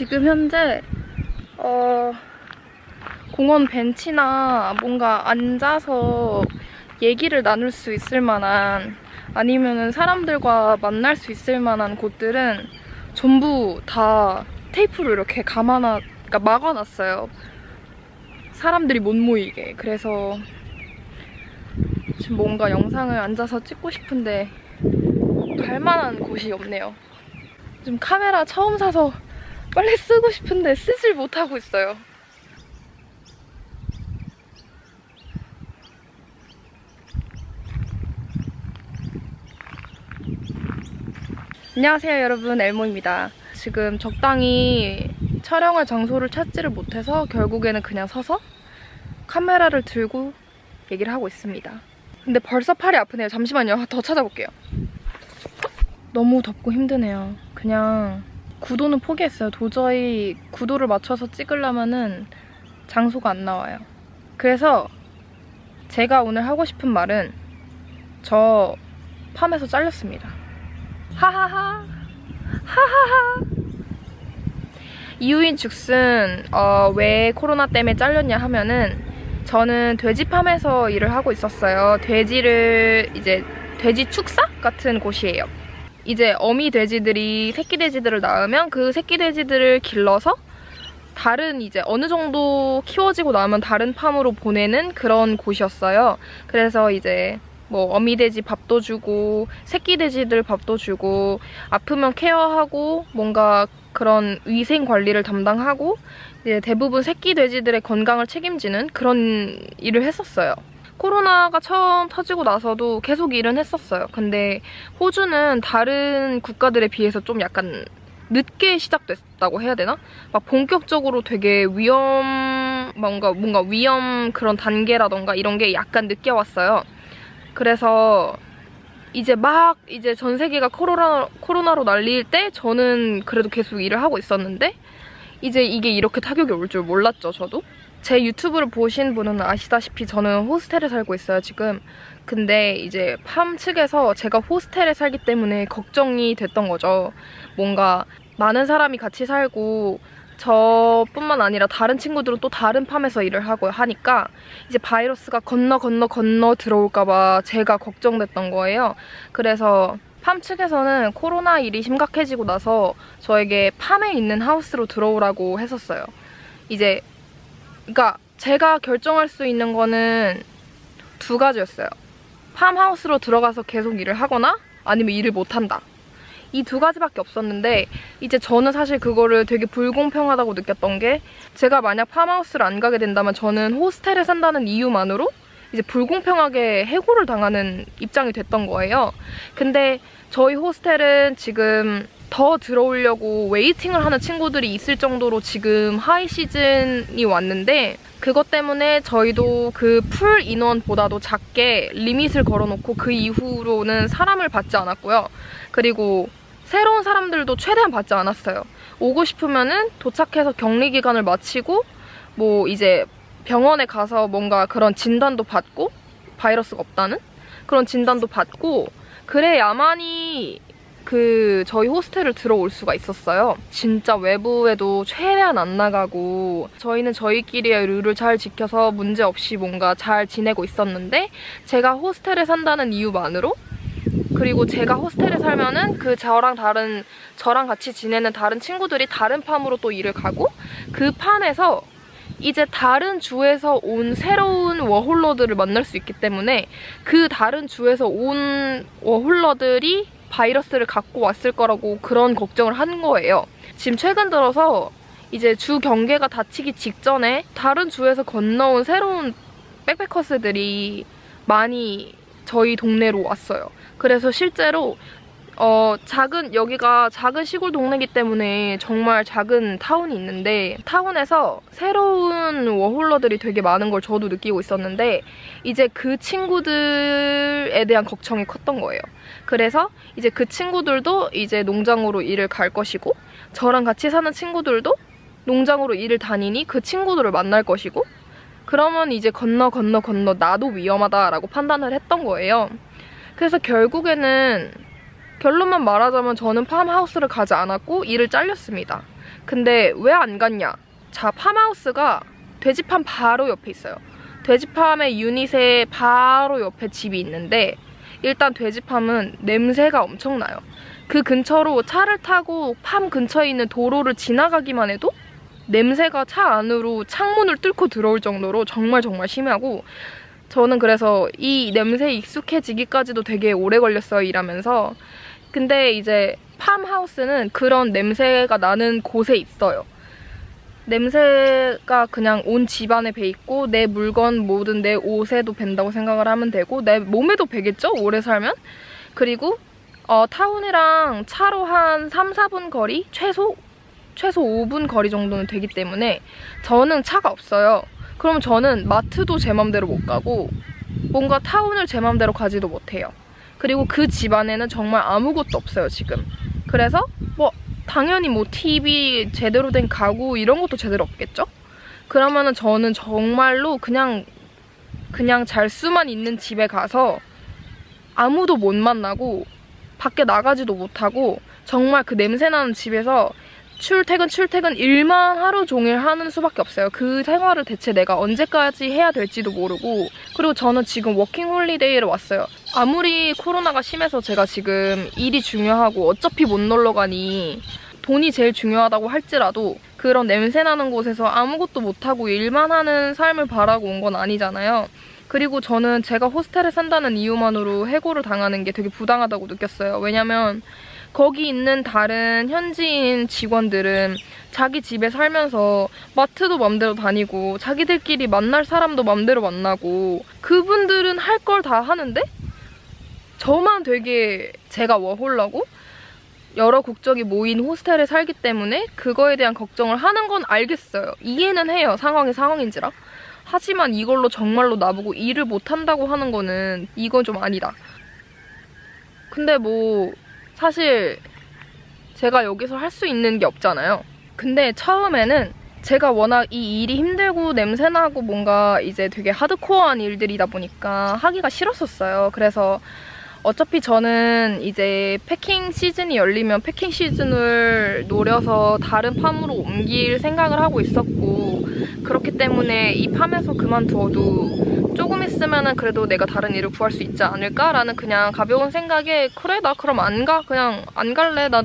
지금 현재 어, 공원 벤치나 뭔가 앉아서 얘기를 나눌 수 있을 만한 아니면은 사람들과 만날 수 있을 만한 곳들은 전부 다 테이프로 이렇게 감아놔, 그러니까 막아놨어요. 사람들이 못 모이게. 그래서 지금 뭔가 영상을 앉아서 찍고 싶은데 갈 만한 곳이 없네요. 지금 카메라 처음 사서 빨리 쓰고 싶은데 쓰질 못하고 있어요. 안녕하세요 여러분 엘모입니다. 지금 적당히 촬영할 장소를 찾지를 못해서 결국에는 그냥 서서 카메라를 들고 얘기를 하고 있습니다. 근데 벌써 팔이 아프네요. 잠시만요. 더 찾아볼게요. 너무 덥고 힘드네요. 그냥 구도는 포기했어요. 도저히 구도를 맞춰서 찍으려면은 장소가 안 나와요. 그래서 제가 오늘 하고 싶은 말은 저 팜에서 잘렸습니다. 하하하. 하하하. 이유인 즉슨 어, 왜 코로나 때문에 잘렸냐 하면은 저는 돼지팜에서 일을 하고 있었어요. 돼지를 이제 돼지 축사 같은 곳이에요. 이제 어미 돼지들이 새끼 돼지들을 낳으면 그 새끼 돼지들을 길러서 다른 이제 어느 정도 키워지고 나면 다른 팜으로 보내는 그런 곳이었어요. 그래서 이제 뭐 어미 돼지 밥도 주고 새끼 돼지들 밥도 주고 아프면 케어하고 뭔가 그런 위생 관리를 담당하고 이제 대부분 새끼 돼지들의 건강을 책임지는 그런 일을 했었어요. 코로나가 처음 터지고 나서도 계속 일은 했었어요. 근데 호주는 다른 국가들에 비해서 좀 약간 늦게 시작됐다고 해야 되나? 막 본격적으로 되게 위험 뭔가 뭔가 위험 그런 단계라던가 이런 게 약간 늦게 왔어요. 그래서 이제 막 이제 전 세계가 코로나 코로나로 날릴 때 저는 그래도 계속 일을 하고 있었는데 이제 이게 이렇게 타격이 올 줄 몰랐죠, 저도. 제 유튜브를 보신 분은 아시다시피 저는 호스텔에 살고 있어요, 지금. 근데 이제 팜 측에서 제가 호스텔에 살기 때문에 걱정이 됐던 거죠. 뭔가 많은 사람이 같이 살고 저뿐만 아니라 다른 친구들은 또 다른 팜에서 일을 하고 하니까 이제 바이러스가 건너 건너 건너 들어올까봐 제가 걱정됐던 거예요. 그래서 팜 측에서는 코로나 일이 심각해지고 나서 저에게 팜에 있는 하우스로 들어오라고 했었어요. 이제 그러니까 제가 결정할 수 있는 거는 두 가지였어요. 팜 하우스로 들어가서 계속 일을 하거나 아니면 일을 못 한다. 이 두 가지밖에 없었는데 이제 저는 사실 그거를 되게 불공평하다고 느꼈던 게 제가 만약 팜하우스를 안 가게 된다면 저는 호스텔에 산다는 이유만으로 이제 불공평하게 해고를 당하는 입장이 됐던 거예요. 근데 저희 호스텔은 지금 더 들어오려고 웨이팅을 하는 친구들이 있을 정도로 지금 하이 시즌이 왔는데 그것 때문에 저희도 그 풀 인원보다도 작게 리밋을 걸어놓고 그 이후로는 사람을 받지 않았고요. 그리고 새로운 사람들도 최대한 받지 않았어요. 오고 싶으면은 도착해서 격리 기간을 마치고 뭐 이제 병원에 가서 뭔가 그런 진단도 받고 바이러스가 없다는 그런 진단도 받고 그래야만이 그 저희 호스텔을 들어올 수가 있었어요. 진짜 외부에도 최대한 안 나가고 저희는 저희끼리의 룰을 잘 지켜서 문제 없이 뭔가 잘 지내고 있었는데 제가 호스텔에 산다는 이유만으로 그리고 제가 호스텔에 살면은 그 저랑 다른 저랑 같이 지내는 다른 친구들이 다른 팜으로 또 일을 가고 그 팜에서 이제 다른 주에서 온 새로운 워홀러들을 만날 수 있기 때문에 그 다른 주에서 온 워홀러들이 바이러스를 갖고 왔을 거라고 그런 걱정을 한 거예요. 지금 최근 들어서 이제 주 경계가 닫히기 직전에 다른 주에서 건너온 새로운 백패커스들이 많이 저희 동네로 왔어요. 그래서 실제로 어, 작은, 여기가 작은 시골 동네이기 때문에 정말 작은 타운이 있는데, 타운에서 새로운 워홀러들이 되게 많은 걸 저도 느끼고 있었는데, 이제 그 친구들에 대한 걱정이 컸던 거예요. 그래서 이제 그 친구들도 이제 농장으로 일을 갈 것이고, 저랑 같이 사는 친구들도 농장으로 일을 다니니 그 친구들을 만날 것이고, 그러면 이제 건너 건너 건너 나도 위험하다라고 판단을 했던 거예요. 그래서 결국에는 결론만 말하자면 저는 팜하우스를 가지 않았고 일을 잘렸습니다. 근데 왜 안 갔냐? 자, 팜하우스가 돼지팜 바로 옆에 있어요. 돼지팜의 유닛의 바로 옆에 집이 있는데 일단 돼지팜은 냄새가 엄청나요. 그 근처로 차를 타고 팜 근처에 있는 도로를 지나가기만 해도 냄새가 차 안으로 창문을 뚫고 들어올 정도로 정말 정말 심하고 저는 그래서 이 냄새에 익숙해지기까지도 되게 오래 걸렸어요 일하면서 근데 이제 팜하우스는 그런 냄새가 나는 곳에 있어요. 냄새가 그냥 온 집안에 배 있고 내 물건 뭐든 내 옷에도 밴다고 생각을 하면 되고 내 몸에도 배겠죠? 오래 살면? 그리고 어, 타운이랑 차로 한 3, 4분 거리? 최소? 최소 5분 거리 정도는 되기 때문에 저는 차가 없어요. 그럼 저는 마트도 제 맘대로 못 가고 뭔가 타운을 제 맘대로 가지도 못해요. 그리고 그 집안에는 정말 아무것도 없어요, 지금. 그래서 뭐 당연히 뭐 TV 제대로 된 가구 이런 것도 제대로 없겠죠? 그러면은 저는 정말로 그냥 그냥 잘 수만 있는 집에 가서 아무도 못 만나고 밖에 나가지도 못하고 정말 그 냄새나는 집에서 출퇴근 출퇴근 일만 하루 종일 하는 수밖에 없어요. 그 생활을 대체 내가 언제까지 해야 될지도 모르고 그리고 저는 지금 워킹 홀리데이를 왔어요. 아무리 코로나가 심해서 제가 지금 일이 중요하고 어차피 못 놀러 가니 돈이 제일 중요하다고 할지라도 그런 냄새 나는 곳에서 아무것도 못하고 일만 하는 삶을 바라고 온 건 아니잖아요. 그리고 저는 제가 호스텔에 산다는 이유만으로 해고를 당하는 게 되게 부당하다고 느꼈어요. 왜냐면 거기 있는 다른 현지인 직원들은 자기 집에 살면서 마트도 맘대로 다니고 자기들끼리 만날 사람도 맘대로 만나고 그분들은 할 걸 다 하는데 저만 되게 제가 워홀라고 여러 국적이 모인 호스텔에 살기 때문에 그거에 대한 걱정을 하는 건 알겠어요. 이해는 해요. 상황이 상황인지라. 하지만 이걸로 정말로 나보고 일을 못한다고 하는 거는 이건 좀 아니다. 근데 뭐 사실 제가 여기서 할 수 있는 게 없잖아요. 근데 처음에는 제가 워낙 이 일이 힘들고 냄새나고 뭔가 이제 되게 하드코어한 일들이다 보니까 하기가 싫었었어요. 그래서 어차피 저는 이제 패킹 시즌이 열리면 패킹 시즌을 노려서 다른 팜으로 옮길 생각을 하고 있었고 그렇기 때문에 이 팜에서 그만두어도 조금 있으면은 그래도 내가 다른 일을 구할 수 있지 않을까라는 그냥 가벼운 생각에 그래 나 그럼 안 가 그냥 안 갈래 나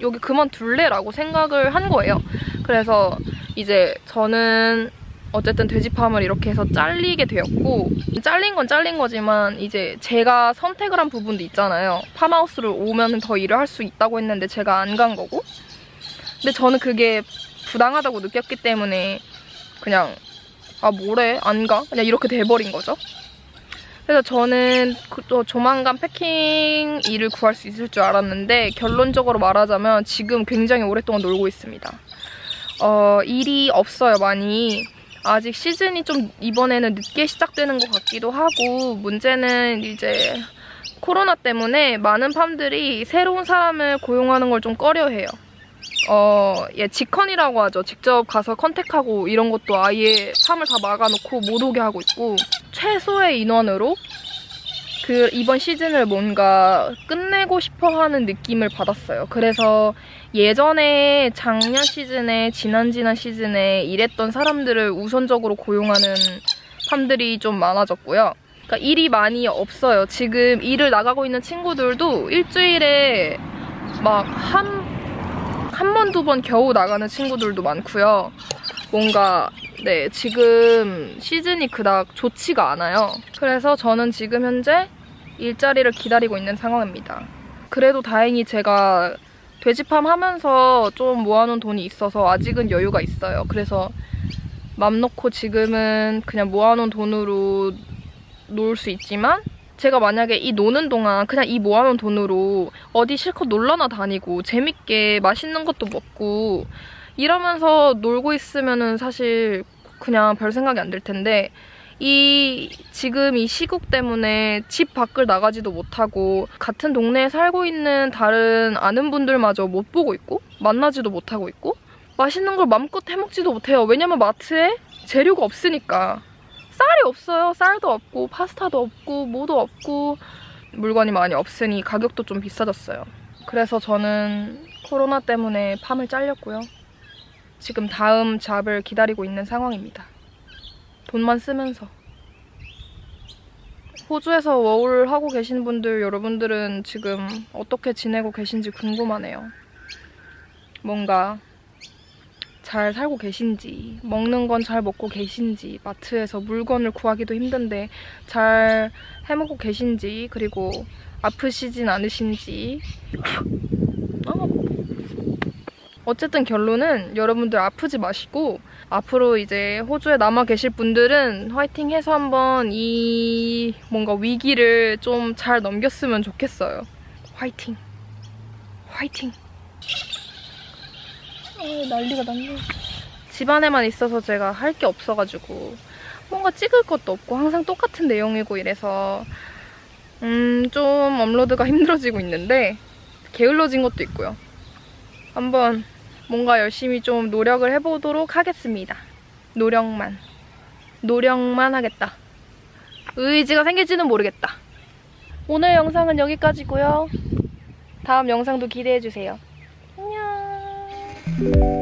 여기 그만둘래 라고 생각을 한 거예요. 그래서 이제 저는 어쨌든 돼지팜을 이렇게 해서 잘리게 되었고 잘린 건 잘린 거지만 이제 제가 선택을 한 부분도 있잖아요. 팜하우스를 오면 더 일을 할 수 있다고 했는데 제가 안 간 거고 근데 저는 그게 부당하다고 느꼈기 때문에 그냥 아 뭐래 안 가? 그냥 이렇게 돼버린 거죠. 그래서 저는 그- 또 조만간 패킹 일을 구할 수 있을 줄 알았는데 결론적으로 말하자면 지금 굉장히 오랫동안 놀고 있습니다. 어, 일이 없어요, 많이. 아직 시즌이 좀 이번에는 늦게 시작되는 것 같기도 하고 문제는 이제 코로나 때문에 많은 팜들이 새로운 사람을 고용하는 걸 좀 꺼려해요. 어, 예, 직컨이라고 하죠. 직접 가서 컨택하고 이런 것도 아예 팜을 다 막아놓고 못 오게 하고 있고 최소의 인원으로 그 이번 시즌을 뭔가 끝내고 싶어 하는 느낌을 받았어요. 그래서 예전에 작년 시즌에 지난 지난 시즌에 일했던 사람들을 우선적으로 고용하는 팜들이 좀 많아졌고요. 그러니까 일이 많이 없어요. 지금 일을 나가고 있는 친구들도 일주일에 막 한 한 번, 두 번 겨우 나가는 친구들도 많고요. 뭔가 네 지금 시즌이 그닥 좋지가 않아요. 그래서 저는 지금 현재 일자리를 기다리고 있는 상황입니다. 그래도 다행히 제가 돼지팜 하면서 좀 모아놓은 돈이 있어서 아직은 여유가 있어요. 그래서 맘 놓고 지금은 그냥 모아놓은 돈으로 놀 수 있지만 제가 만약에 이 노는 동안 그냥 이 모아놓은 돈으로 어디 실컷 놀러나 다니고 재밌게 맛있는 것도 먹고 이러면서 놀고 있으면은 사실 그냥 별 생각이 안 들 텐데 이 지금 이 시국 때문에 집 밖을 나가지도 못하고 같은 동네에 살고 있는 다른 아는 분들마저 못 보고 있고 만나지도 못하고 있고 맛있는 걸 맘껏 해먹지도 못해요. 왜냐면 마트에 재료가 없으니까 쌀이 없어요. 쌀도 없고 파스타도 없고 뭐도 없고 물건이 많이 없으니 가격도 좀 비싸졌어요. 그래서 저는 코로나 때문에 팜을 잘렸고요. 지금 다음 잡을 기다리고 있는 상황입니다. 돈만 쓰면서. 호주에서 워홀 하고 계신 분들 여러분들은 지금 어떻게 지내고 계신지 궁금하네요. 뭔가 잘 살고 계신지, 먹는 건 잘 먹고 계신지, 마트에서 물건을 구하기도 힘든데 잘 해먹고 계신지, 그리고 아프시진 않으신지. 아, 어쨌든 결론은 여러분들 아프지 마시고 앞으로 이제 호주에 남아 계실 분들은 화이팅 해서 한번 이 뭔가 위기를 좀 잘 넘겼으면 좋겠어요. 화이팅. 화이팅. 아, 난리가 났네. 집안에만 있어서 제가 할 게 없어가지고 뭔가 찍을 것도 없고 항상 똑같은 내용이고 이래서 음, 좀 업로드가 힘들어지고 있는데 게을러진 것도 있고요. 한번 뭔가 열심히 좀 노력을 해보도록 하겠습니다. 노력만. 노력만 하겠다. 의지가 생길지는 모르겠다. 오늘 영상은 여기까지고요. 다음 영상도 기대해주세요. 안녕.